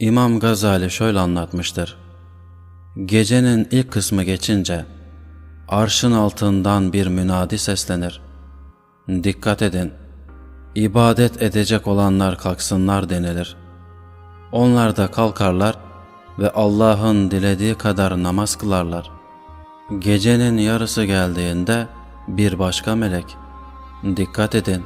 İmam Gazali şöyle anlatmıştır. Gecenin ilk kısmı geçince arşın altından bir münadi seslenir. Dikkat edin, ibadet edecek olanlar kalksınlar denilir. Onlar da kalkarlar ve Allah'ın dilediği kadar namaz kılarlar. Gecenin yarısı geldiğinde bir başka melek, dikkat edin,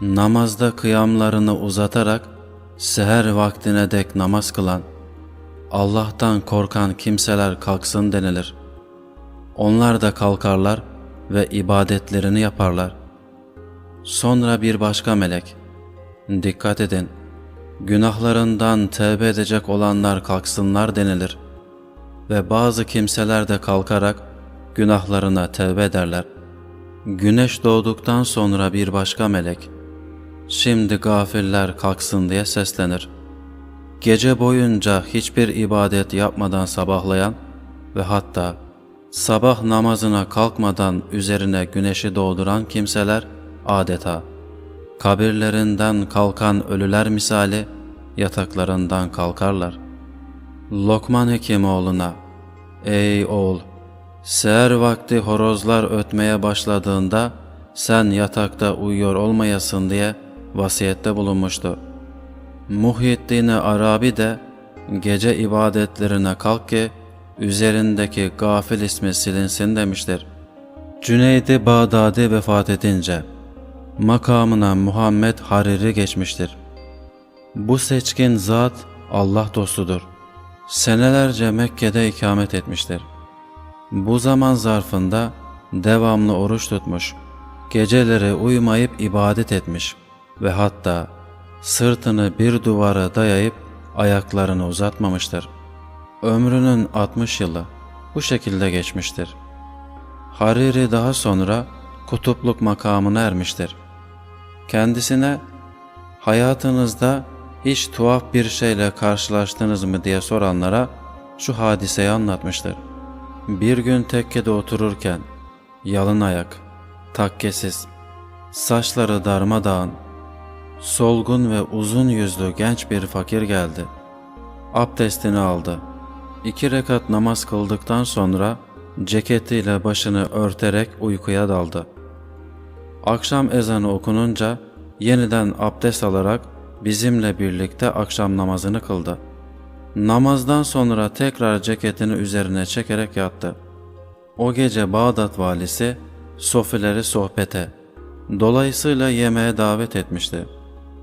namazda kıyamlarını uzatarak seher vaktine dek namaz kılan, Allah'tan korkan kimseler kalksın denilir. Onlar da kalkarlar ve ibadetlerini yaparlar. Sonra bir başka melek, dikkat edin, günahlarından tevbe edecek olanlar kalksınlar denilir. Ve bazı kimseler de kalkarak günahlarına tevbe ederler. Güneş doğduktan sonra bir başka melek, şimdi gafiller kalksın diye seslenir. Gece boyunca hiçbir ibadet yapmadan sabahlayan ve hatta sabah namazına kalkmadan üzerine güneşi doğduran kimseler adeta kabirlerinden kalkan ölüler misali yataklarından kalkarlar. Lokman Hekimoğlu'na, ey oğul, seher vakti horozlar ötmeye başladığında sen yatakta uyuyor olmayasın diye vasiyette bulunmuştu. Muhyiddin Arabi de gece ibadetlerine kalk ki üzerindeki gafil ismi silinsin demiştir. Cüneydi Bağdadi vefat edince makamına Muhammed Hariri geçmiştir. Bu seçkin zat Allah dostudur. Senelerce Mekke'de ikamet etmiştir. Bu zaman zarfında devamlı oruç tutmuş, geceleri uyumayıp ibadet etmiş ve hatta sırtını bir duvara dayayıp ayaklarını uzatmamıştır. Ömrünün 60 yılı bu şekilde geçmiştir. Hariri daha sonra kutupluk makamına ermiştir. Kendisine hayatınızda hiç tuhaf bir şeyle karşılaştınız mı diye soranlara şu hadiseyi anlatmıştır. Bir gün tekkede otururken yalın ayak, takkesiz, saçları darmadağın, solgun ve uzun yüzlü genç bir fakir geldi. Abdestini aldı. İki rekat namaz kıldıktan sonra ceketiyle başını örterek uykuya daldı. Akşam ezanı okununca yeniden abdest alarak bizimle birlikte akşam namazını kıldı. Namazdan sonra tekrar ceketini üzerine çekerek yattı. O gece Bağdat valisi sofileri sohbete, dolayısıyla yemeğe davet etmişti.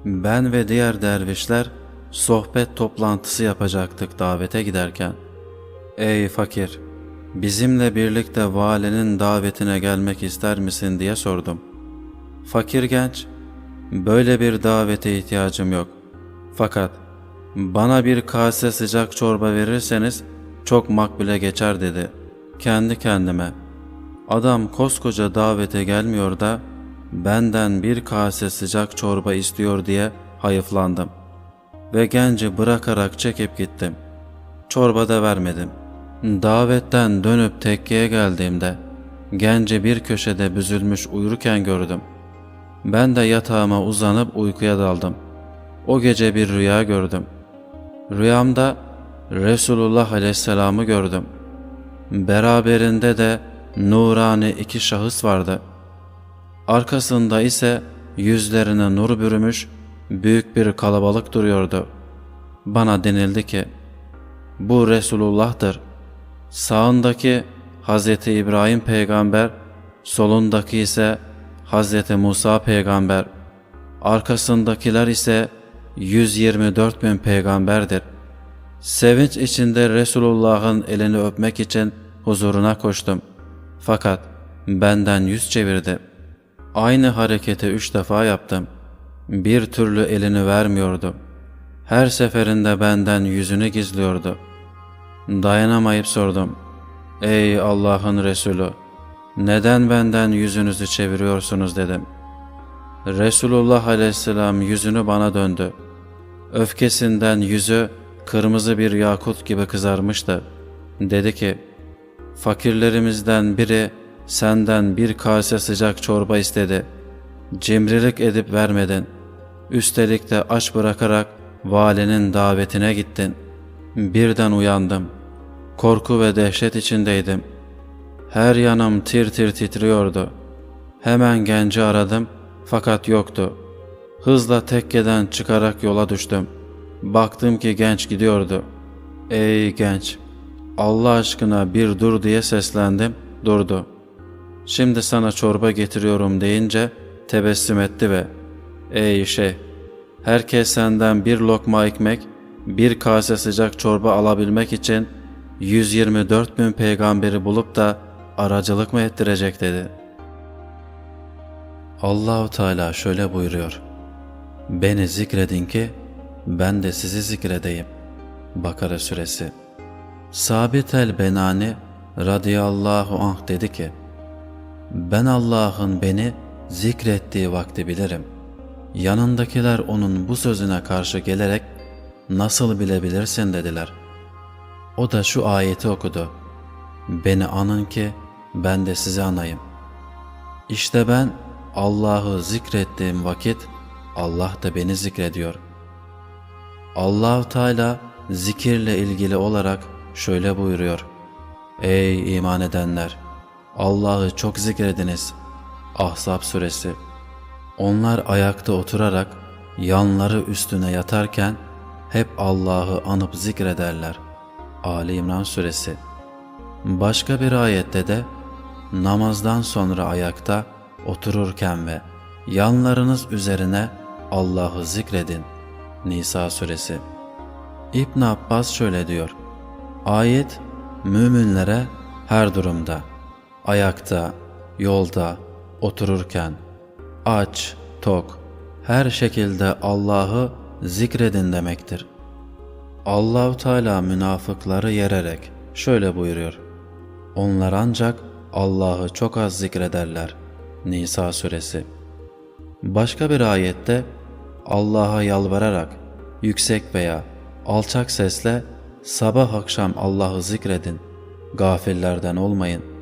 Ben ve diğer dervişler sohbet toplantısı yapacaktık davete giderken. Ey fakir! Bizimle birlikte valinin davetine gelmek ister misin diye sordum. Fakir genç, böyle bir davete ihtiyacım yok. Fakat bana bir kase sıcak çorba verirseniz çok makbule geçer dedi. Kendi kendime. Adam koskoca davete gelmiyor da benden bir kase sıcak çorba istiyor diye hayıflandım. Ve genci bırakarak çekip gittim. Çorba da vermedim. Davetten dönüp tekkeye geldiğimde genci bir köşede büzülmüş uyurken gördüm. Ben de yatağıma uzanıp uykuya daldım. O gece bir rüya gördüm. Rüyamda Resulullah Aleyhisselam'ı gördüm. Beraberinde de nurani iki şahıs vardı. Arkasında ise yüzlerine nur bürümüş büyük bir kalabalık duruyordu. Bana denildi ki, bu Resulullah'tır. Sağındaki Hz. İbrahim peygamber, solundaki ise Hz. Musa peygamber, arkasındakiler ise 124 bin peygamberdir. Sevinç içinde Resulullah'ın elini öpmek için huzuruna koştum. Fakat benden yüz çevirdi. Aynı hareketi üç defa yaptım. Bir türlü elini vermiyordu. Her seferinde benden yüzünü gizliyordu. Dayanamayıp sordum. Ey Allah'ın Resulü! Neden benden yüzünüzü çeviriyorsunuz dedim. Resulullah aleyhisselam yüzünü bana döndü. Öfkesinden yüzü kırmızı bir yakut gibi kızarmıştı. Dedi ki, fakirlerimizden biri senden bir kase sıcak çorba istedi. Cimrilik edip vermedin. Üstelik de aç bırakarak valinin davetine gittin. Birden uyandım. Korku ve dehşet içindeydim. Her yanım tir tir titriyordu. Hemen genci aradım fakat yoktu. Hızla tekkeden çıkarak yola düştüm. Baktım ki genç gidiyordu. Ey genç! Allah aşkına bir dur diye seslendim, durdu. Şimdi sana çorba getiriyorum deyince tebessüm etti ve ''Ey şey, herkes senden bir lokma ekmek, bir kase sıcak çorba alabilmek için 124 bin peygamberi bulup da aracılık mı ettirecek?'' dedi. Allahu Teala şöyle buyuruyor. Beni zikredin ki ben de sizi zikredeyim. Bakara suresi. Sabit el-Benani radıyallahu anh dedi ki, Ben Allah'ın beni zikrettiği vakti bilirim. Yanındakiler onun bu sözüne karşı gelerek nasıl bilebilirsin dediler. O da şu ayeti okudu. Beni anın ki ben de sizi anayım. İşte ben Allah'ı zikrettiğim vakit Allah da beni zikrediyor. Allahu Teala zikirle ilgili olarak şöyle buyuruyor. Ey iman edenler! Allah'ı çok zikrediniz. Ahzab suresi. Onlar ayakta oturarak yanları üstüne yatarken hep Allah'ı anıp zikrederler. Ali İmran suresi. Başka bir ayette de namazdan sonra ayakta otururken ve yanlarınız üzerine Allah'ı zikredin. Nisa suresi. İbn Abbas şöyle diyor. Ayet müminlere her durumda, ayakta, yolda, otururken, aç, tok, her şekilde Allah'ı zikredin demektir. Allahu Teala münafıkları yererek şöyle buyuruyor. Onlar ancak Allah'ı çok az zikrederler. Nisa suresi. Başka bir ayette Allah'a yalvararak yüksek veya alçak sesle sabah akşam Allah'ı zikredin, gafillerden olmayın.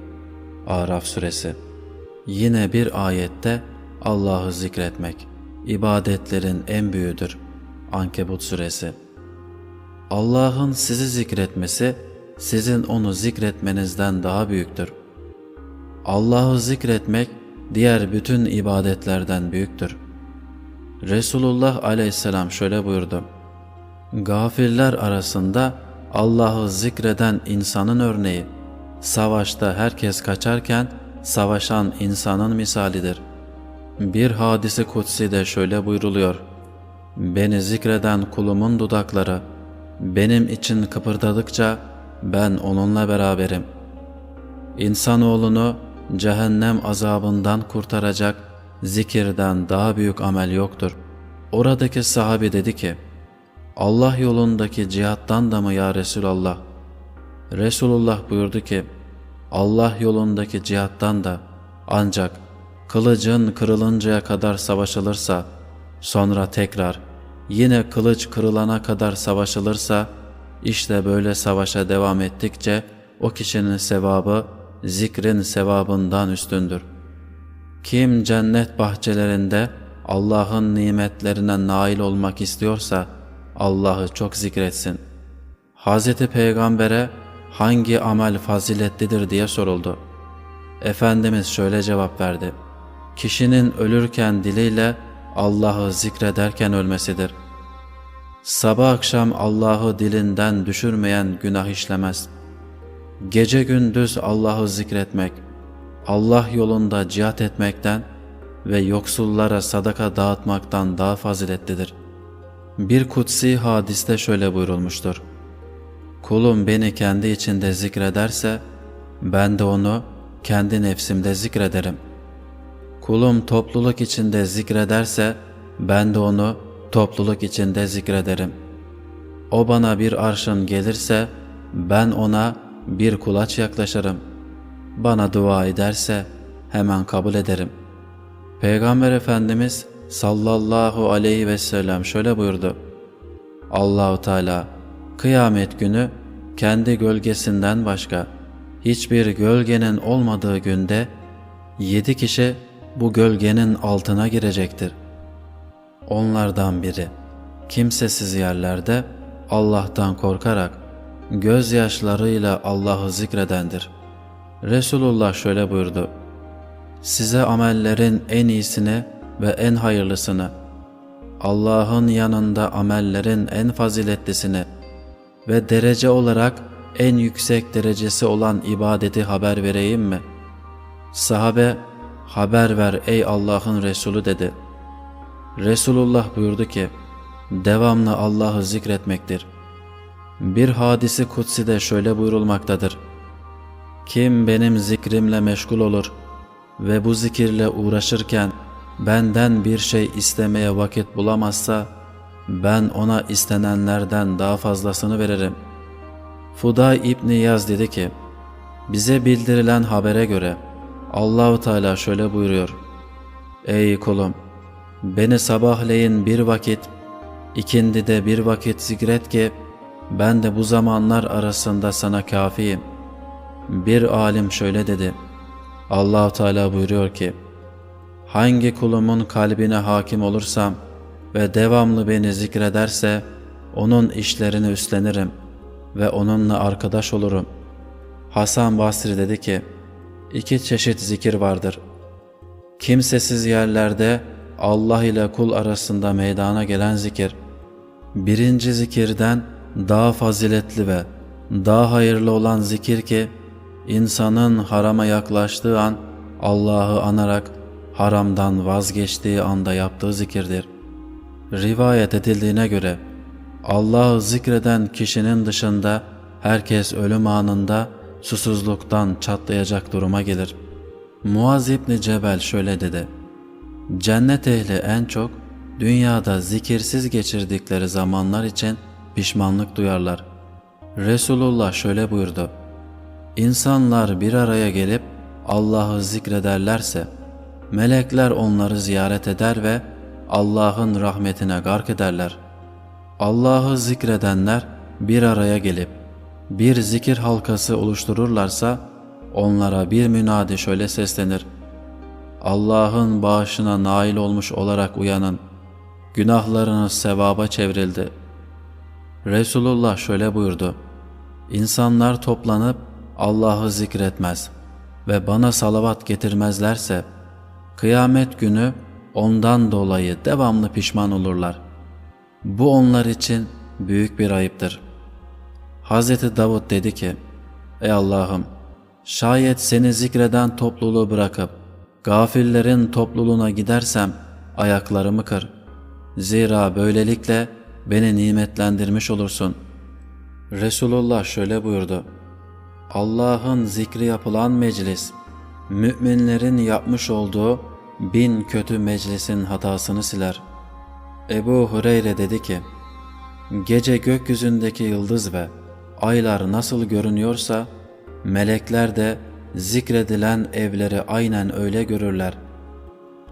Araf suresi. Yine bir ayette Allah'ı zikretmek ibadetlerin en büyüğüdür. Ankebut suresi. Allah'ın sizi zikretmesi sizin onu zikretmenizden daha büyüktür. Allah'ı zikretmek diğer bütün ibadetlerden büyüktür. Resulullah aleyhisselam şöyle buyurdu. Gafirler arasında Allah'ı zikreden insanın örneği, savaşta herkes kaçarken savaşan insanın misalidir. Bir hadisi kutsi de şöyle buyruluyor. Beni zikreden kulumun dudakları, benim için kıpırdadıkça ben onunla beraberim. İnsanoğlunu cehennem azabından kurtaracak zikirden daha büyük amel yoktur. Oradaki sahabi dedi ki, Allah yolundaki cihattan da mı ya Resulallah? Resulullah buyurdu ki, Allah yolundaki cihattan da ancak kılıcın kırılıncaya kadar savaşılırsa, sonra tekrar yine kılıç kırılana kadar savaşılırsa, işte böyle savaşa devam ettikçe o kişinin sevabı zikrin sevabından üstündür. Kim cennet bahçelerinde Allah'ın nimetlerine nail olmak istiyorsa Allah'ı çok zikretsin. Hz. Peygamber'e hangi amel faziletlidir diye soruldu. Efendimiz şöyle cevap verdi. Kişinin ölürken diliyle Allah'ı zikrederken ölmesidir. Sabah akşam Allah'ı dilinden düşürmeyen günah işlemez.'' gece gündüz Allah'ı zikretmek, Allah yolunda cihat etmekten ve yoksullara sadaka dağıtmaktan daha faziletlidir. Bir kutsi hadiste şöyle buyurulmuştur. Kulum beni kendi içinde zikrederse, ben de onu kendi nefsimde zikrederim. Kulum topluluk içinde zikrederse, ben de onu topluluk içinde zikrederim. O bana bir arşın gelirse, ben ona bir kulaç yaklaşırım. Bana dua ederse hemen kabul ederim. Peygamber Efendimiz sallallahu aleyhi ve sellem şöyle buyurdu. Allahu Teala kıyamet günü kendi gölgesinden başka hiçbir gölgenin olmadığı günde yedi kişi bu gölgenin altına girecektir. Onlardan biri kimsesiz yerlerde Allah'tan korkarak gözyaşlarıyla Allah'ı zikredendir. Resulullah şöyle buyurdu. Size amellerin en iyisini ve en hayırlısını, Allah'ın yanında amellerin en faziletlisini ve derece olarak en yüksek derecesi olan ibadeti haber vereyim mi? Sahabe, haber ver ey Allah'ın Resulü dedi. Resulullah buyurdu ki, devamlı Allah'ı zikretmektir. Bir hadisi kutsi de şöyle buyurulmaktadır. Kim benim zikrimle meşgul olur ve bu zikirle uğraşırken benden bir şey istemeye vakit bulamazsa, ben ona istenenlerden daha fazlasını veririm. Fuday İbni Yaz dedi ki, bize bildirilen habere göre Allahu Teala şöyle buyuruyor. Ey kulum, beni sabahleyin bir vakit, ikindi de bir vakit zikret ki, ben de bu zamanlar arasında sana kafiyim. Bir alim şöyle dedi. Allahu Teala buyuruyor ki, hangi kulumun kalbine hakim olursam ve devamlı beni zikrederse, onun işlerini üstlenirim ve onunla arkadaş olurum. Hasan Basri dedi ki, iki çeşit zikir vardır. Kimsesiz yerlerde Allah ile kul arasında meydana gelen zikir. Birinci zikirden daha faziletli ve daha hayırlı olan zikir ki, insanın harama yaklaştığı an Allah'ı anarak haramdan vazgeçtiği anda yaptığı zikirdir. Rivayet edildiğine göre Allah'ı zikreden kişinin dışında herkes ölüm anında susuzluktan çatlayacak duruma gelir. Muaz İbni Cebel şöyle dedi. Cennet ehli en çok dünyada zikirsiz geçirdikleri zamanlar için pişmanlık duyarlar. Resulullah şöyle buyurdu. İnsanlar bir araya gelip Allah'ı zikrederlerse, melekler onları ziyaret eder ve Allah'ın rahmetine gark ederler. Allah'ı zikredenler bir araya gelip bir zikir halkası oluştururlarsa onlara bir münadi şöyle seslenir. Allah'ın bağışına nail olmuş olarak uyanın. Günahlarınız sevaba çevrildi. Resulullah şöyle buyurdu. İnsanlar toplanıp Allah'ı zikretmez ve bana salavat getirmezlerse kıyamet günü ondan dolayı devamlı pişman olurlar. Bu onlar için büyük bir ayıptır. Hz. Davud dedi ki, Ey Allah'ım, şayet seni zikreden topluluğu bırakıp gafillerin topluluğuna gidersem ayaklarımı kır. Zira böylelikle beni nimetlendirmiş olursun. Resulullah şöyle buyurdu. Allah'ın zikri yapılan meclis, müminlerin yapmış olduğu bin kötü meclisin hatasını siler. Ebu Hureyre dedi ki, Gece gökyüzündeki yıldız ve aylar nasıl görünüyorsa, melekler de zikredilen evleri aynen öyle görürler.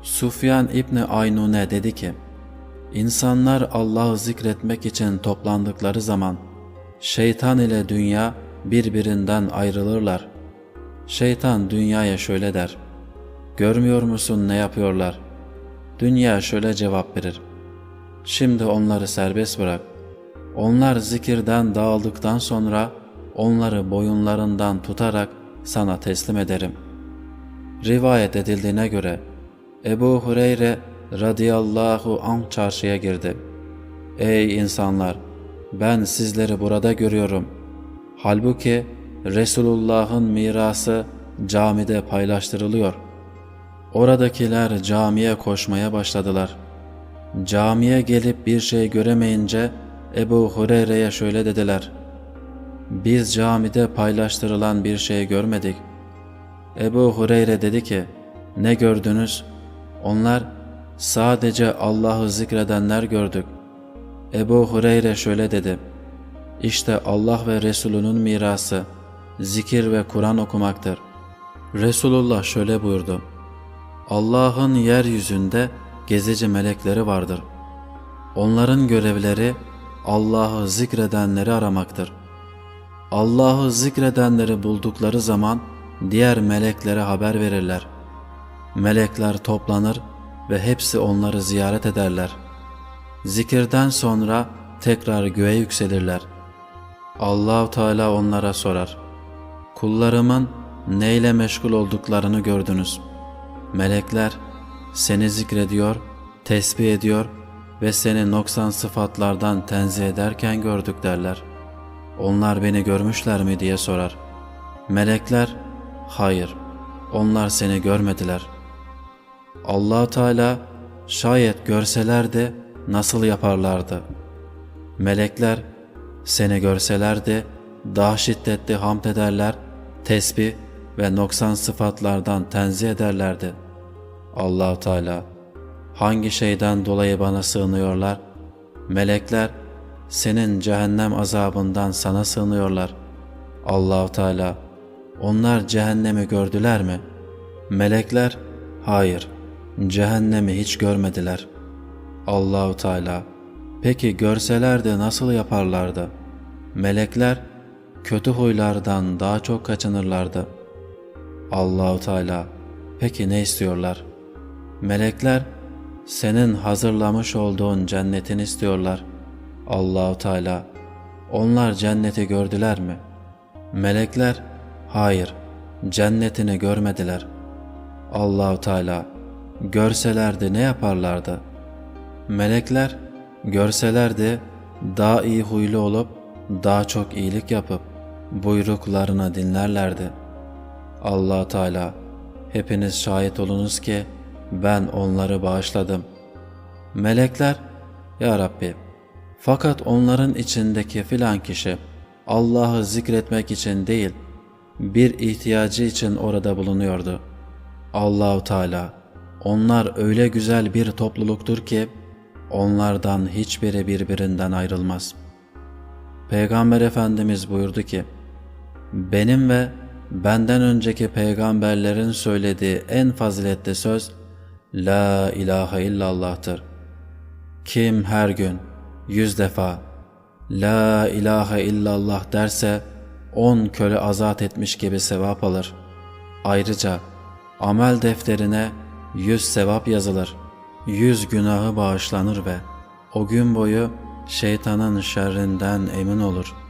Sufyan İbni Aynune dedi ki, İnsanlar Allah'ı zikretmek için toplandıkları zaman, şeytan ile dünya birbirinden ayrılırlar. Şeytan dünyaya şöyle der, Görmüyor musun ne yapıyorlar? Dünya şöyle cevap verir, Şimdi onları serbest bırak. Onlar zikirden dağıldıktan sonra onları boyunlarından tutarak sana teslim ederim. Rivayet edildiğine göre Ebu Hureyre radıyallahu anh çarşıya girdi. Ey insanlar! Ben sizleri burada görüyorum. Halbuki Resulullah'ın mirası camide paylaştırılıyor. Oradakiler camiye koşmaya başladılar. Camiye gelip bir şey göremeyince Ebu Hureyre'ye şöyle dediler. Biz camide paylaştırılan bir şey görmedik. Ebu Hureyre dedi ki, ne gördünüz? Onlar, sadece Allah'ı zikredenler gördük. Ebu Hureyre şöyle dedi, İşte Allah ve Resulünün mirası, zikir ve Kur'an okumaktır. Resulullah şöyle buyurdu, Allah'ın yeryüzünde gezici melekleri vardır. Onların görevleri Allah'ı zikredenleri aramaktır. Allah'ı zikredenleri buldukları zaman diğer meleklere haber verirler. Melekler toplanır ve hepsi onları ziyaret ederler. Zikirden sonra tekrar göğe yükselirler. Allahu Teala onlara sorar. Kullarımın neyle meşgul olduklarını gördünüz. Melekler seni zikrediyor, tesbih ediyor ve seni noksan sıfatlardan tenzih ederken gördük derler. Onlar beni görmüşler mi diye sorar. Melekler hayır onlar seni görmediler. Allah Teala şayet görselerdi nasıl yaparlardı? Melekler seni görselerdi daha şiddetli hamd ederler, tesbih ve noksan sıfatlardan tenzih ederlerdi. Allah Teala hangi şeyden dolayı bana sığınıyorlar? Melekler senin cehennem azabından sana sığınıyorlar. Allahu Teala onlar cehennemi gördüler mi? Melekler hayır cehennemi hiç görmediler. Allahu Teala peki görselerdi nasıl yaparlardı? Melekler kötü huylardan daha çok kaçınırlardı. Allahu Teala peki ne istiyorlar? Melekler senin hazırlamış olduğun cennetini istiyorlar. Allahu Teala onlar cenneti gördüler mi? Melekler hayır cennetini görmediler. Allahu Teala görselerdi ne yaparlardı? Melekler görselerdi daha iyi huylu olup daha çok iyilik yapıp buyruklarını dinlerlerdi. Allah Teala hepiniz şahit olunuz ki ben onları bağışladım. Melekler ya Rabbi fakat onların içindeki filan kişi Allah'ı zikretmek için değil bir ihtiyacı için orada bulunuyordu. Allahu Teala onlar öyle güzel bir topluluktur ki onlardan hiçbiri birbirinden ayrılmaz. Peygamber Efendimiz buyurdu ki, benim ve benden önceki peygamberlerin söylediği en faziletli söz, La ilahe illallah'tır. Kim her gün yüz defa La ilahe illallah derse, on köle azat etmiş gibi sevap alır. Ayrıca amel defterine yüz sevap yazılır, yüz günahı bağışlanır ve o gün boyu şeytanın şerrinden emin olur.''